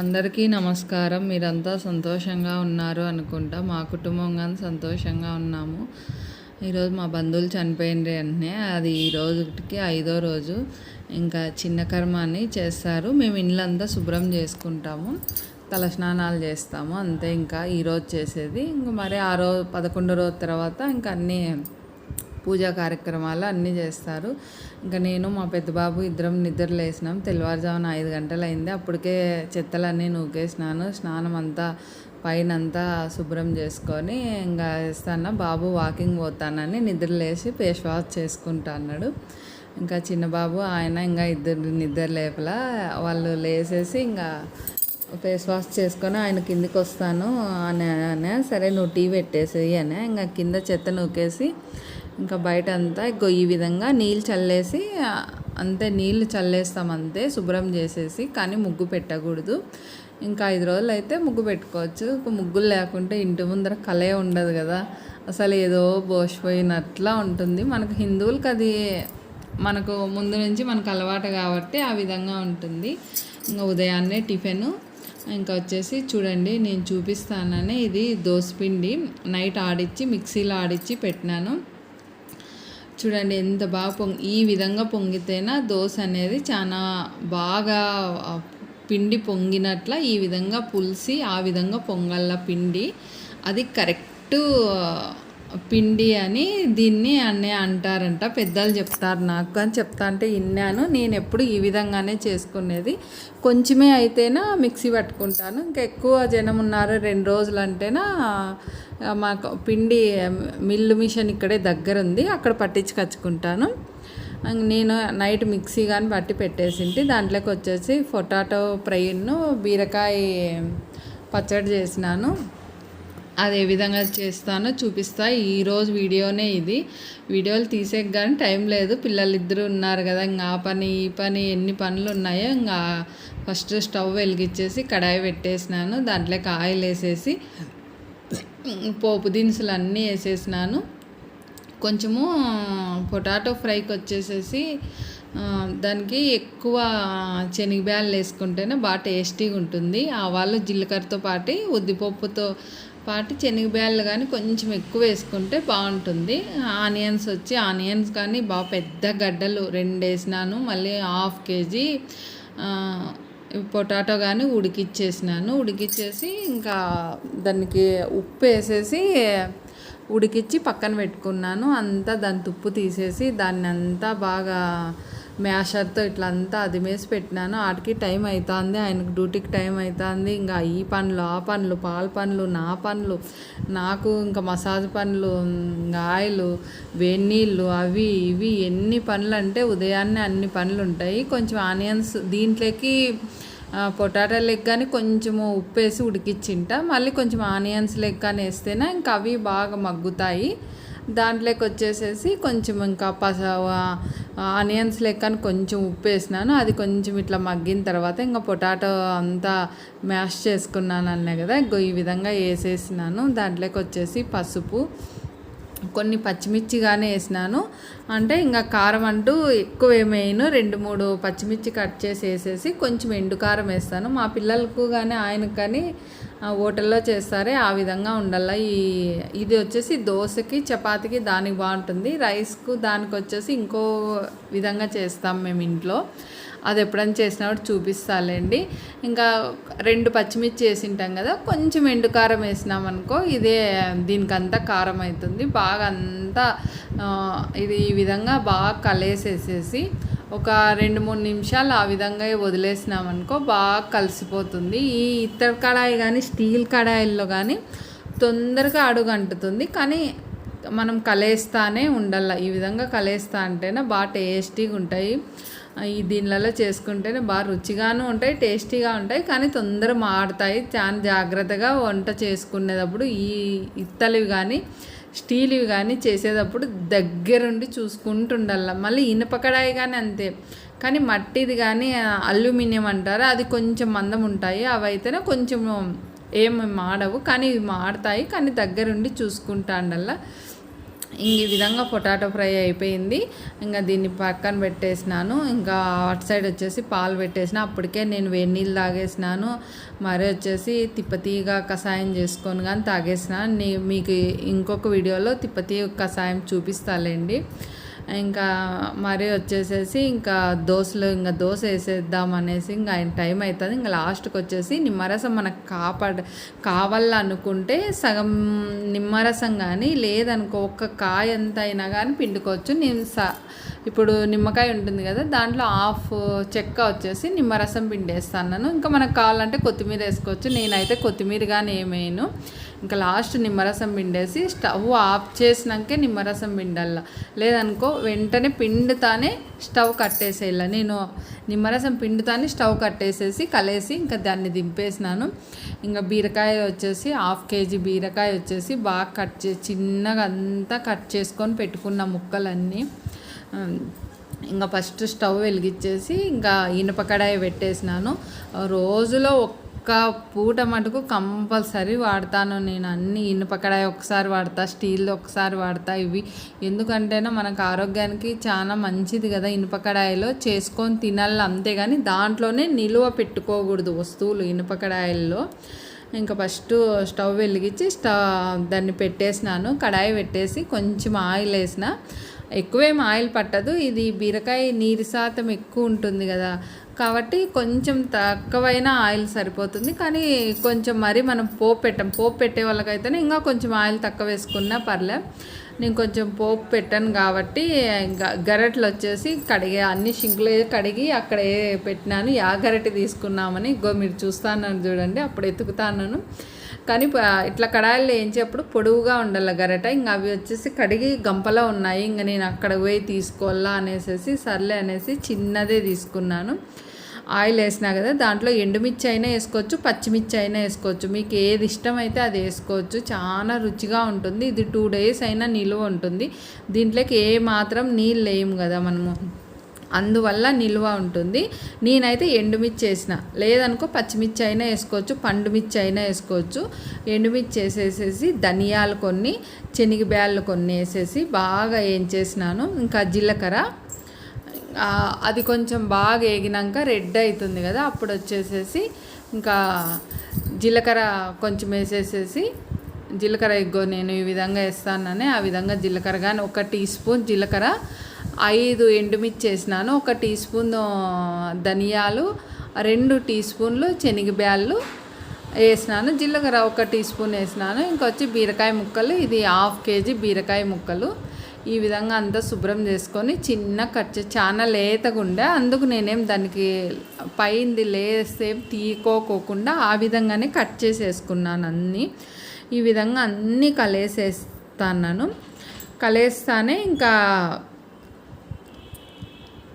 అందరికీ నమస్కారం. మీరంతా సంతోషంగా ఉన్నారు అనుకుంటా. మా కుటుంబం కానీ సంతోషంగా ఉన్నాము. ఈరోజు మా బంధువులు చనిపోయింది వెంటనే అది ఈ రోజుకి ఐదో రోజు. ఇంకా చిన్న కర్మాన్ని చేస్తారు. మేము ఇండ్లంతా శుభ్రం చేసుకుంటాము. తల స్నానాలు చేస్తాము. అంతే ఇంకా ఈరోజు చేసేది. ఇంకా మరి ఆ రోజు పదకొండో రోజు తర్వాత ఇంకా అన్నీ పూజా కార్యక్రమాలు అన్నీ చేస్తారు. ఇంకా నేను మా పెద్ద బాబు ఇద్దరం నిద్రలేసినాం తెల్లవారుజామున ఐదు గంటలు అయింది అప్పటికే చెత్తలన్నీ నూకేసినాను. స్నానం అంతా పైన అంతా శుభ్రం చేసుకొని ఇంకా వేస్తాను బాబు వాకింగ్ పోతానని నిద్ర లేచి ఫేస్ వాష్ చేసుకుంటా అన్నాడు. ఇంకా చిన్న బాబు ఆయన ఇంకా ఇద్దరు నిద్ర లేపల. వాళ్ళు లేసేసి ఇంకా ఫేస్ వాష్ చేసుకొని ఆయన కిందికి వస్తాను అని అనే సరే నువ్వు టీ పెట్టేసేయి అని. ఇంకా కింద చెత్త నూకేసి ఇంకా బయట అంతా ఇంకో ఈ విధంగా నీళ్ళు చల్లేసి అంతే నీళ్ళు చల్లేస్తాం అంతే శుభ్రం చేసేసి కానీ ముగ్గు పెట్టకూడదు. ఇంకా ఐదు రోజులు అయితే ముగ్గు పెట్టుకోవచ్చు. ముగ్గులు లేకుంటే ఇంటి ముందర కలే ఉండదు కదా. అసలు ఏదో బోసిపోయినట్లా ఉంటుంది. మనకు హిందువులకి అది మనకు ముందు నుంచి మనకు అలవాటు కాబట్టి ఆ విధంగా ఉంటుంది. ఇంకా ఉదయాన్నే టిఫిన్. ఇంకా వచ్చేసి చూడండి నేను చూపిస్తానని ఇది దోసపిండి నైట్ ఆడిచ్చి మిక్సీలో ఆడిచ్చి పెట్టినాను. చూడండి ఎంత బాగా పొంగి ఈ విధంగా పొంగితేనా దోశ అనేది చాలా బాగా పిండి పొంగినట్ల ఈ విధంగా పులిసి ఆ విధంగా పొంగల్ల పిండి. అది కరెక్ట్ పిండి అని దీన్ని అన్నే అంటారంట. పెద్దలు చెప్తారు నాకు అని చెప్తా అంటే విన్నాను నేను ఎప్పుడు ఈ విధంగానే చేసుకునేది. కొంచెమే అయితేనా మిక్సీ పట్టుకుంటాను. ఇంకా ఎక్కువ జనం ఉన్నారు రెండు రోజులు అంటేనా మాకు పిండి మిల్లు మిషన్ ఇక్కడే దగ్గర ఉంది అక్కడ పట్టించుకొచ్చుకుంటాను. నేను నైట్ మిక్సీ కానీ పట్టి పెట్టేసింటి. దాంట్లోకి వచ్చేసి పొటాటో ఫ్రైను బీరకాయ పచ్చడి చేసినాను. అది ఏ విధంగా చేస్తానో చూపిస్తా. ఈరోజు వీడియోనే ఇది. వీడియోలు తీసే కానీ టైం లేదు. పిల్లలు ఇద్దరు ఉన్నారు కదా ఇంకా ఆ పని ఈ పని ఎన్ని పనులు ఉన్నాయో ఇంకా ఫస్ట్ స్టవ్ వెలిగించేసి కడాయి పెట్టేసినాను. దాంట్లోకి ఆయిల్ వేసేసి పోపు దినుసులు అన్నీ వేసేసినాను. కొంచెము పొటాటో ఫ్రైకి వచ్చేసేసి దానికి ఎక్కువ శనగబ్యాలు వేసుకుంటేనే బాగా టేస్టీగా ఉంటుంది ఆవాలు జీలకర్రతో పాటు ఉద్దిపప్పుతో పాటు శనగబ్యాలు కానీ కొంచెం ఎక్కువ వేసుకుంటే బాగుంటుంది. ఆనియన్స్ వచ్చి ఆనియన్స్ కానీ బాగా పెద్ద గడ్డలు రెండు వేసినాను మళ్ళీ హాఫ్ కేజీ పొటాటో కానీ ఉడికిచ్చేసినాను. ఉడికిచ్చేసి ఇంకా దానికి ఉప్పు వేసేసి ఉడికిచ్చి పక్కన పెట్టుకున్నాను. అంతా దాని తుప్పు తీసేసి దాన్ని అంతా బాగా మ్యాషర్తో ఇట్లా అంతా అదిమేసి పెట్టినాను. ఆటికి టైం అవుతుంది ఆయనకు డ్యూటీకి టైం అవుతుంది ఇంకా ఈ పనులు ఆ పనులు పాల పనులు నా పనులు నాకు ఇంకా మసాజ్ పనులు ఆయిలు ఆయిల్ అవి ఇవి ఎన్ని పనులు అంటే ఉదయాన్నే అన్ని పనులు ఉంటాయి కొంచెం ఆనియన్స్ దీంట్లోకి పొటాటో లెగ్ కానీ కొంచెము ఉప్పు వేసి ఉడికిచ్చింట. మళ్ళీ కొంచెం ఆనియన్స్ లెగ్ కానీ వేస్తేనే ఇంకా అవి బాగా మగ్గుతాయి. దాంట్లోకి వచ్చేసేసి కొంచెం ఇంకా పస ఆనియన్స్ లెక్కని కొంచెం ఉప్పు వేసినాను. అది కొంచెం ఇట్లా మగ్గిన తర్వాత ఇంకా పొటాటో అంతా మ్యాష్ చేసుకున్నాను అన్నా కదా. ఈ విధంగా వేసేసినాను. దాంట్లోకి వచ్చేసి పసుపు కొన్ని పచ్చిమిర్చి కానీ వేసినాను. అంటే ఇంకా కారం అంటూ ఎక్కువ ఏమేయను రెండు మూడు పచ్చిమిర్చి కట్ చేసి వేసేసి కొంచెం ఎండు కారం వేస్తాను. మా పిల్లలకు కానీ ఆయనకు కానీ హోటల్లో చేస్తారే ఆ విధంగా ఉండాల ఈ ఇది వచ్చేసి దోశకి చపాతీకి దానికి బాగుంటుంది. రైస్కు దానికి వచ్చేసి ఇంకో విధంగా చేస్తాం మేము ఇంట్లో. అది ఎప్పుడైనా చేసినప్పుడు చూపిస్తాలేండి. ఇంకా రెండు పచ్చిమిర్చి వేసింటాం కదా కొంచెం ఎండు కారం వేసినాం అనుకో ఇదే దీనికంతా కారం అవుతుంది. బాగా అంతా ఇది ఈ విధంగా బాగా కలేసేసేసి ఒక రెండు మూడు నిమిషాలు ఆ విధంగా వదిలేసినాం అనుకో బాగా కలిసిపోతుంది. ఈ ఇత్తడి కడాయి కానీ స్టీల్ కడాయిల్లో కానీ తొందరగా అడుగు అంటుతుంది కానీ మనం కలేస్తానే ఉండాల. ఈ విధంగా కలేస్తా అంటేనే బాగా టేస్టీగా ఉంటాయి. ఈ దీనిలలో చేసుకుంటేనే బాగా రుచిగాను ఉంటాయి టేస్టీగా ఉంటాయి. కానీ తొందర మాడతాయి చాలా జాగ్రత్తగా వంట చేసుకునేటప్పుడు ఈ ఇత్తలివి కానీ స్టీల్వి కానీ చేసేటప్పుడు దగ్గరుండి చూసుకుంటుండాల మళ్ళీ ఇనపకడాయి కానీ అంతే. కానీ మట్టిది కానీ అల్యూమినియం అంటారు? అది కొంచెం మందం ఉంటాయి. అవి అయితేనే కొంచెం ఏం మాడవు. కానీ ఇవి మాడతాయి. కానీ దగ్గరుండి చూసుకుంటా ఈ విధంగా పొటాటో ఫ్రై అయిపోయింది. ఇంకా దీన్ని పక్కన పెట్టేసినాను. ఇంకా అటు సైడ్ వచ్చేసి పాలు పెట్టేసిన. అప్పటికే నేను వేడి నీళ్ళు తాగేసినాను. మరి వచ్చేసి తిప్పతీగా కషాయం చేసుకొని కానీ తాగేసిన మీకు ఇంకొక వీడియోలో తిప్పతీ కషాయం చూపిస్తాలేండి. ఇంకా మరి వచ్చేసేసి ఇంకా దోశలు ఇంకా దోశ వేసేద్దాం అనేసి ఇంకా ఆయన టైం అవుతుంది ఇంకా లాస్ట్కి వచ్చేసి నిమ్మరసం మనకు కాపాడ కావాలనుకుంటే సగం నిమ్మరసం కానీ లేదనుకో ఒక్క కాయ ఎంత అయినా కానీ పిండుకోవచ్చు. నేను స ఇప్పుడు నిమ్మకాయ ఉంటుంది కదా దాంట్లో హాఫ్ చెక్క వచ్చేసి నిమ్మరసం పిండేస్తాను ఇంకా మనకు కావాలంటే కొత్తిమీర వేసుకోవచ్చు. నేనైతే కొత్తిమీర కానీ ఏమేను ఇంకా లాస్ట్ నిమ్మరసం పిండేసి స్టవ్ ఆఫ్ చేసినాకే నిమ్మరసం పిండాల. లేదనుకో వెంటనే పిండుతానే స్టవ్ కట్టేసేయాల. నేను నిమ్మరసం పిండుతానే స్టవ్ కట్టేసేసి కలిసి ఇంకా దాన్ని దింపేసినాను. ఇంకా బీరకాయ వచ్చేసి హాఫ్ కేజీ బీరకాయ వచ్చేసి బాగా కట్ చేసి చిన్నగా అంతా కట్ చేసుకొని పెట్టుకున్న ముక్కలన్నీ. ఇంకా ఫస్ట్ స్టవ్ వెలిగించేసి ఇంకా ఇనుప కడాయి పెట్టేసినాను. రోజులో ఒక్క పూట మటుకు కంపల్సరీ వాడతాను. నేను అన్ని ఇనుప కడాయి ఒకసారి వాడతా స్టీల్ ఒకసారి వాడతా ఇవి. ఎందుకంటేనా మనకు ఆరోగ్యానికి చాలా మంచిది కదా ఇనుప కడాయిలో. చేసుకొని తినాలి అంతేగాని దాంట్లోనే నిలువ పెట్టుకోకూడదు వస్తువులు ఇనుప కడాయిల్లో. ఇంకా ఫస్ట్ స్టవ్ వెలిగించి స్టవ్ దాన్ని పెట్టేసినాను. కడాయి పెట్టేసి కొంచెం ఆయిల్ వేసిన. ఎక్కువేం ఆయిల్ పట్టదు. ఇది బీరకాయ నీరు శాతం ఎక్కువ ఉంటుంది కదా. కాబట్టి కొంచెం తక్కువైన ఆయిల్ సరిపోతుంది. కానీ కొంచెం మరి మనం పోపు పెట్టాం. పోపు పెట్టే వాళ్ళకైతేనే ఇంకా కొంచెం ఆయిల్ తక్కువ వేసుకున్నా పర్లేదు నేను కొంచెం పోపు పెట్టాను కాబట్టి గరెట్లు వచ్చేసి కడిగే అన్ని షింకులు కడిగి అక్కడ పెట్టినాను. యా గరెటి తీసుకున్నామని ఇగో మీరు చూస్తాను చూడండి అప్పుడు ఎత్తుకుతాను కానీ ఇట్లా కడాయిలు వేయించేప్పుడు పొడవుగా ఉండాలి గరట. ఇంకా అవి వచ్చేసి కడిగి గంపలో ఉన్నాయి. ఇంకా నేను అక్కడ పోయి తీసుకోవాలా అనేసి సర్లే అనేసి చిన్నదే తీసుకున్నాను. ఆయిల్ వేసినా కదా దాంట్లో ఎండుమిర్చి అయినా వేసుకోవచ్చు పచ్చిమిర్చి అయినా వేసుకోవచ్చు. మీకు ఏది ఇష్టమైతే అది వేసుకోవచ్చు. చాలా రుచిగా ఉంటుంది. ఇది టూ డేస్ అయినా నిలువ ఉంటుంది. దీంట్లోకి ఏ మాత్రం నీళ్ళు వేయము కదా మనము. అందువల్ల నిల్వ ఉంటుంది. నేనైతే ఎండుమిర్చి వేసిన. లేదనుకో పచ్చిమిర్చి అయినా వేసుకోవచ్చు పండుమిర్చి అయినా వేసుకోవచ్చు. ఎండుమిర్చి వేసేసేసి ధనియాలు కొన్ని శనగబ్యాళ్ళు కొన్ని వేసేసి బాగా ఏం చేసినాను ఇంకా జీలకర్ర అది కొంచెం బాగా వేగినాక రెడ్ అవుతుంది కదా అప్పుడు వచ్చేసేసి ఇంకా జీలకర్ర కొంచెం వేసేసేసి జీలకర్ర ఎగ్గో నేను ఈ విధంగా వేస్తానని ఆ విధంగా జీలకర్ర కానీ ఒక టీ స్పూన్ జీలకర్ర ఐదు ఎండుమిర్చి వేసినాను ఒక టీ స్పూన్ ధనియాలు రెండు టీ స్పూన్లు శనగబ్యాళ్ళు వేసినాను జీలకర్ర ఒక టీ స్పూన్ వేసినాను ఇంకొచ్చి బీరకాయ ముక్కలు ఇది హాఫ్ కేజీ బీరకాయ ముక్కలు. ఈ విధంగా అంతా శుభ్రం చేసుకొని చిన్న కట్ చాలా లేతగా ఉండే అందుకు నేనేం దానికి పైంది లేస్తే తీకోకోకుండా ఆ విధంగానే కట్ చేసేసుకున్నాను అన్నీ. ఈ విధంగా అన్నీ కలేసేస్తాను కలేస్తానే ఇంకా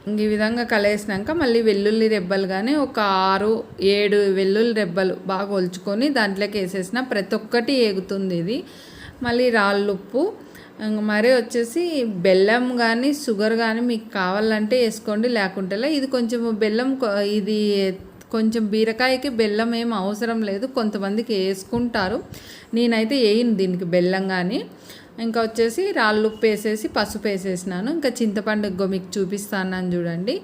ఈ విధంగా కలేసినాక మళ్ళీ వెల్లుల్లి రెబ్బలు కానీ ఒక ఆరు ఏడు వెల్లుల్లి రెబ్బలు బాగా ఒలుచుకొని దాంట్లోకి వేసేసిన ప్రతి ఒక్కటి ఏగుతుంది ఇది. మళ్ళీ రాళ్ళుప్పు మరీ వచ్చేసి బెల్లం కానీ షుగర్ కానీ మీకు కావాలంటే వేసుకోండి. లేకుంటేలా ఇది కొంచెం బెల్లం ఇది కొంచెం బీరకాయకి బెల్లం ఏం అవసరం లేదు. కొంతమందికి వేసుకుంటారు. నేనైతే వేయను దీనికి బెల్లం కానీ ఇంకా వచ్చేసి రాళ్ళు ఉప్పు వేసేసి పసుపు వేసేసినాను. ఇంకా చింతపండు మీకు చూపిస్తాను చూడండి.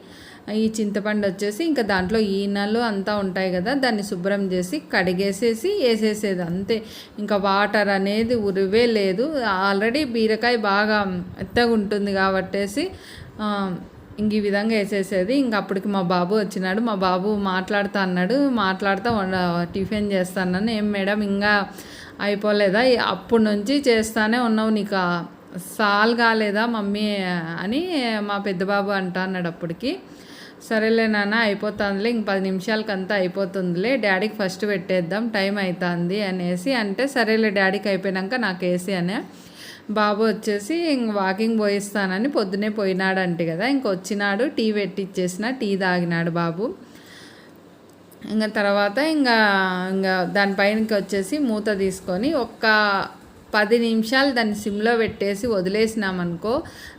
ఈ చింతపండు వచ్చేసి ఇంకా దాంట్లో ఈనలు అంతా ఉంటాయి కదా దాన్ని శుభ్రం చేసి కడిగేసేసి వేసేసేది అంతే. ఇంకా వాటర్ అనేది ఉరివే లేదు. ఆల్రెడీ బీరకాయ బాగా మెత్తగా ఉంటుంది కాబట్టేసి ఇంక ఈ విధంగా వేసేసేది. ఇంక అప్పటికి మా బాబు వచ్చినాడు. మా బాబు మాట్లాడుతా అన్నాడు. మాట్లాడుతూ టిఫిన్ చేస్తానని. ఏం మేడం ఇంకా అయిపోలేదా? అప్పటి నుంచి చేస్తానే ఉన్నావు నీకు? సాల్ కాలేదా మమ్మీ? అని మా పెద్ద బాబు అంటా అన్నాడు అప్పటికి. సరేలే నాన్న అయిపోతుందిలే ఇంక పది నిమిషాలకి అంతా అయిపోతుందిలే డాడీకి ఫస్ట్ పెట్టేద్దాం టైం అవుతుంది అనేసి అంటే సరేలే డాడీకి అయిపోయాక నాకు వేసి అనే బాబు వచ్చేసి ఇంక వాకింగ్ పోయిస్తానని పొద్దునే పోయినాడంటే కదా ఇంక వచ్చినాడు టీ పెట్టిచ్చేసిన టీ తాగినాడు బాబు. ఇంకా తర్వాత ఇంకా ఇంకా దానిపైనకి వచ్చేసి మూత తీసుకొని ఒక్క పది నిమిషాలు దాన్ని సిమ్లో పెట్టేసి వదిలేసినామనుకో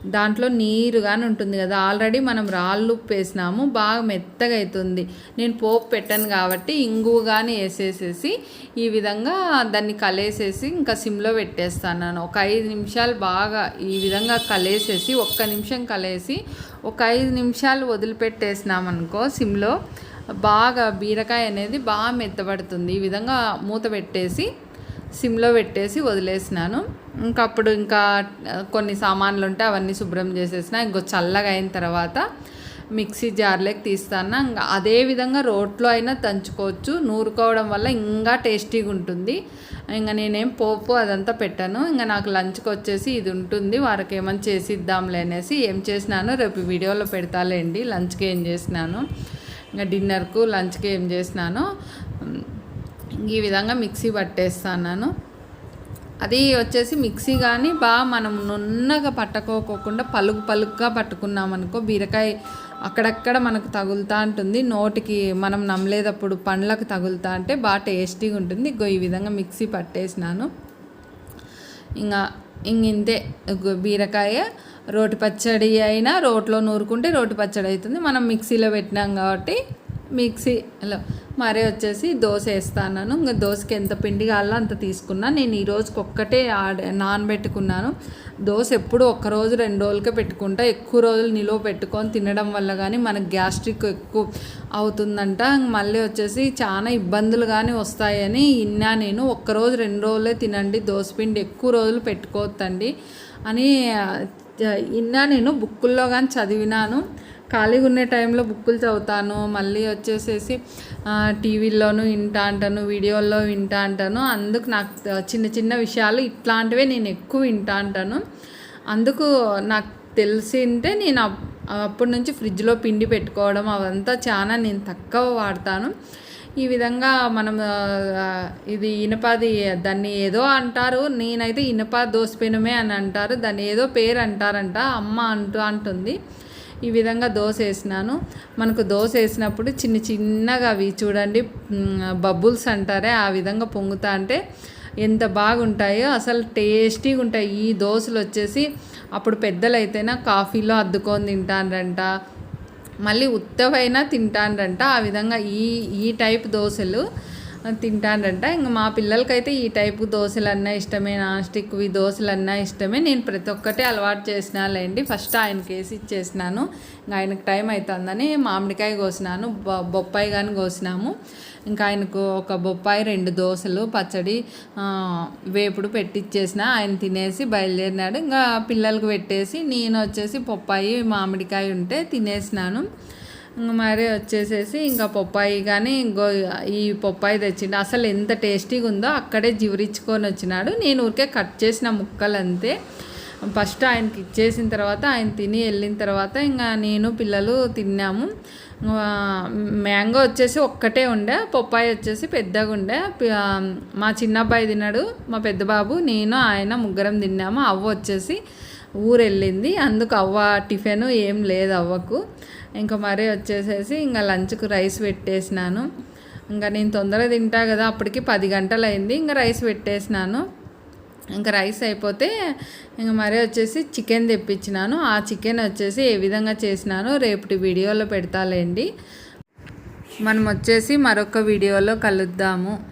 దాంట్లో నీరుగానే ఉంటుంది కదా ఆల్రెడీ మనం రాళ్ళు ఉప్పు వేసినాము బాగా మెత్తగా అవుతుంది నేను పోపు పెట్టాను కాబట్టి ఇంగువు కానీ వేసేసేసి ఈ విధంగా దాన్ని కలేసేసి ఇంకా సిమ్లో పెట్టేస్తాను ఒక ఐదు నిమిషాలు బాగా ఈ విధంగా కలేసేసి ఒక్క నిమిషం కలేసి ఒక ఐదు నిమిషాలు వదిలిపెట్టేసినామనుకో సిమ్లో బాగా బీరకాయ అనేది బాగా మెత్తబడుతుంది. ఈ విధంగా మూత పెట్టేసి సిమ్లో పెట్టేసి వదిలేసినాను. ఇంకా అప్పుడు ఇంకా కొన్ని సామాన్లు ఉంటే అవన్నీ శుభ్రం చేసేసిన ఇంకో చల్లగా అయిన తర్వాత మిక్సీ జార్లోకి తీస్తాను ఇంకా అదే విధంగా రోట్లో అయినా తంచుకోవచ్చు నూరుకోవడం వల్ల ఇంకా టేస్టీగా ఉంటుంది ఇంకా నేనేం పోపు అదంతా పెట్టాను. ఇంకా నాకు లంచ్కి వచ్చేసి ఇది ఉంటుంది వారికి ఏమైనా చేసి ఇద్దాంలే అనేసి ఏం చేసినాను రేపు వీడియోలో పెడతాలేండి. లంచ్కి ఏం చేసినాను. ఇంకా డిన్నర్కు లంచ్కి ఏం చేసినానో ఈ విధంగా మిక్సీ పట్టేస్తాను అది వచ్చేసి మిక్సీ కానీ బాగా మనం నున్నగా పట్టుకోకుండా పలుకు పలుకుగా పట్టుకున్నామనుకో బీరకాయ అక్కడక్కడ మనకు తగులుతూ ఉంటుంది. నోటికి మనం నమ్మలేదప్పుడు పండ్లకు తగులుతా అంటే బాగా టేస్టీగా ఉంటుంది. ఇంకో ఈ విధంగా మిక్సీ పట్టేసినాను. ఇంకా ఇంక ఇంతే బీరకాయ రోటి పచ్చడి అయినా రోట్లో నూరుకుంటే రోటి పచ్చడి అవుతుంది మనం మిక్సీలో పెట్టినాం కాబట్టి మిక్సీ హలో మరే వచ్చేసి దోశ వేస్తాను ఇంకా దోశకి ఎంత పిండి కావాలో అంత తీసుకున్నా. నేను ఈ రోజుకి ఒక్కటే నానబెట్టుకున్నాను. దోశ ఎప్పుడు ఒక్క రోజు రెండు రోజులకే పెట్టుకుంటా. ఎక్కువ రోజులు నిలువ పెట్టుకొని తినడం వల్ల కానీ మనకు గ్యాస్ట్రిక్ ఎక్కువ అవుతుందంట. మళ్ళీ వచ్చేసి చాలా ఇబ్బందులు కానీ వస్తాయని ఇన్నా నేను. ఒక్కరోజు రెండు రోజులే తినండి. పిండి ఎక్కువ రోజులు పెట్టుకోవద్దండి అని ఇన్నా నేను బుక్కుల్లో కానీ చదివినాను. ఖాళీగా ఉండే టైంలో బుక్కులు చదువుతాను మళ్ళీ వచ్చేసేసి టీవీల్లోనూ వింటా అంటాను వీడియోల్లో వింటా అంటాను. అందుకు నాకు చిన్న చిన్న విషయాలు ఇట్లాంటివే నేను ఎక్కువ వింటా అంటాను. అందుకు నాకు తెలిసింటే నేను అప్పటి నుంచి ఫ్రిడ్జ్లో పిండి పెట్టుకోవడం అవంతా చాలా నేను తక్కువ వాడతాను. ఈ విధంగా మనం ఇది ఇనపది దాన్ని ఏదో అంటారు నేనైతే ఇనప దోసపెనమే అని అంటారు దాన్ని ఏదో పేరు అంటారంట అమ్మ అంటూ అంటుంది. ఈ విధంగా దోశ వేసినాను. మనకు దోశ వేసినప్పుడు చిన్న చిన్నగా అవి చూడండి బబుల్స్ అంటారే ఆ విధంగా పొంగుతా అంటే ఎంత బాగుంటాయో అసలు టేస్టీగా ఉంటాయి. ఈ దోశలు వచ్చేసి అప్పుడు పెద్దలైతేనా కాఫీలో అద్దుకొని తింటారంట మళ్ళీ ఉత్తవైనా తింటానంట ఆ విధంగా ఈ ఈ టైప్ దోశలు తింటాడంట ఇంక మా పిల్లలకైతే ఈ టైపు దోశలు అన్నా ఇష్టమే నాన్ స్టిక్వి దోశలు అన్నా ఇష్టమే. నేను ప్రతి ఒక్కటి అలవాటు చేసినాలేండి. ఫస్ట్ ఆయనకి వేసి ఇచ్చేసినాను. ఇంకా ఆయనకు టైం అవుతుందని మామిడికాయ కోసినాను బొప్పాయి కానీ కోసినాము. ఇంకా ఆయనకు ఒక బొప్పాయి రెండు దోశలు పచ్చడి వేపుడు పెట్టిచ్చేసిన ఆయన తినేసి బయలుదేరినాడు. ఇంకా పిల్లలకు పెట్టేసి నేను వచ్చేసి బొప్పాయి మామిడికాయ ఉంటే తినేసినాను. మరి వచ్చేసేసి ఇంకా పొప్పాయి కానీ ఇంకో ఈ పొప్పాయి తెచ్చిండు. అసలు ఎంత టేస్టీగా ఉందో అక్కడే జివరించుకొని వచ్చినాడు. నేను ఊరికే కట్ చేసిన ముక్కలు అంతే ఫస్ట్ ఆయనకి ఇచ్చేసిన తర్వాత ఆయన తిని వెళ్ళిన తర్వాత ఇంకా నేను పిల్లలు తిన్నాము. మ్యాంగో వచ్చేసి ఒక్కటే ఉండే పొప్పాయి వచ్చేసి పెద్దగా ఉండే. మా చిన్న అబ్బాయి తిన్నాడు మా పెద్ద బాబు నేను ఆయన ముగ్గురం తిన్నాము. అవ్వ వచ్చేసి ఊరు వెళ్ళింది అందుకు అవ్వ టిఫిన్ ఏం లేదు అవ్వకు. ఇంకా మరీ వచ్చేసేసి ఇంకా లంచ్కు రైస్ పెట్టేసినాను. ఇంకా నేను తొందరగా తింటా కదా అప్పటికి పది గంటలు అయింది ఇంకా రైస్ పెట్టేసినాను. ఇంకా రైస్ అయిపోతే ఇంకా మరీ వచ్చేసి చికెన్ తెప్పించినాను. ఆ చికెన్ వచ్చేసి ఏ విధంగా చేసినానో రేపటి వీడియోలో పెడతాలేండి. మనం వచ్చేసి మరొక వీడియోలో కలుద్దాము.